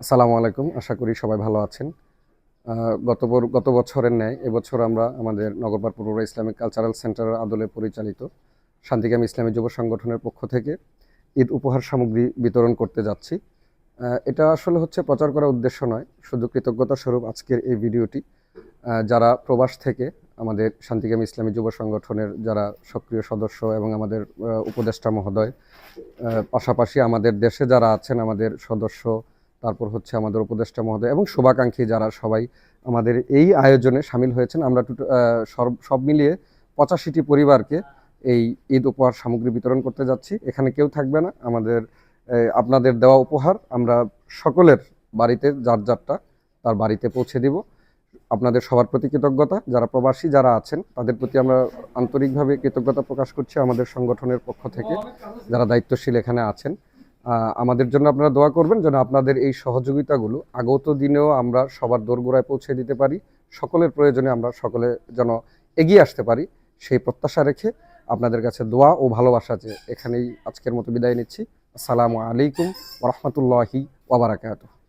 আসসালামু আলাইকুম আশা করি সবাই ভালো আছেন। গত গত বছরের ন্যায় এবছর আমরা আমাদের নগরপাড় পূর্ব ইসলামিক কালচারাল সেন্টারের আদলে পরিচালিত শান্তিকামী ইসলামী যুব সংগঠনের পক্ষ থেকে ঈদ উপহার সামগ্রী বিতরণ করতে যাচ্ছি। এটা আসলে হচ্ছে প্রচার করার উদ্দেশ্য নয়, শুধু কৃতজ্ঞতা স্বরূপ আজকের এই ভিডিওটি। যারা প্রবাস থেকে আমাদের শান্তিকামী ইসলামী যুব সংগঠনের যারা সক্রিয় সদস্য এবং আমাদের উপদেষ্টা মহোদয় পাশাপাশি আমাদের দেশে যারা আছেন আমাদের সদস্য, তারপর হচ্ছে আমাদের উপদেষ্টা মহোদয় এবং শুভাকাঙ্ক্ষী যারা সবাই আমাদের এই আয়োজনে সামিল হয়েছেন। আমরা সব মিলিয়ে পঁচাশিটি পরিবারকে এই ঈদ উপহার সামগ্রী বিতরণ করতে যাচ্ছি। এখানে কেউ থাকবে না। আমাদের আপনাদের দেওয়া উপহার আমরা সকলের বাড়িতে, যার যারটা, তার বাড়িতে পৌঁছে দিব। আপনাদের সবার প্রতি কৃতজ্ঞতা। যারা প্রবাসী, যারা আছেন, তাদের প্রতি আমরা আন্তরিকভাবে কৃতজ্ঞতা প্রকাশ করছি আমাদের সংগঠনের পক্ষ থেকে, যারা দায়িত্বশীল এখানে আছেন। আমাদের জন্য আপনারা দোয়া করবেন যেন আপনাদের এই সহযোগিতাগুলো আগত দিনেও আমরা সবার দোরগোড়ায় পৌঁছে দিতে পারি। সকলের প্রয়োজনে আমরা সকলে যেন এগিয়ে আসতে পারি, সেই প্রত্যাশা রেখে আপনাদের কাছে দোয়া ও ভালোবাসা যে এখানেই আজকের মতো বিদায় নিচ্ছি। আসসালামু আলাইকুম ওরহমতুল্লাহি ওবরাকাতুহ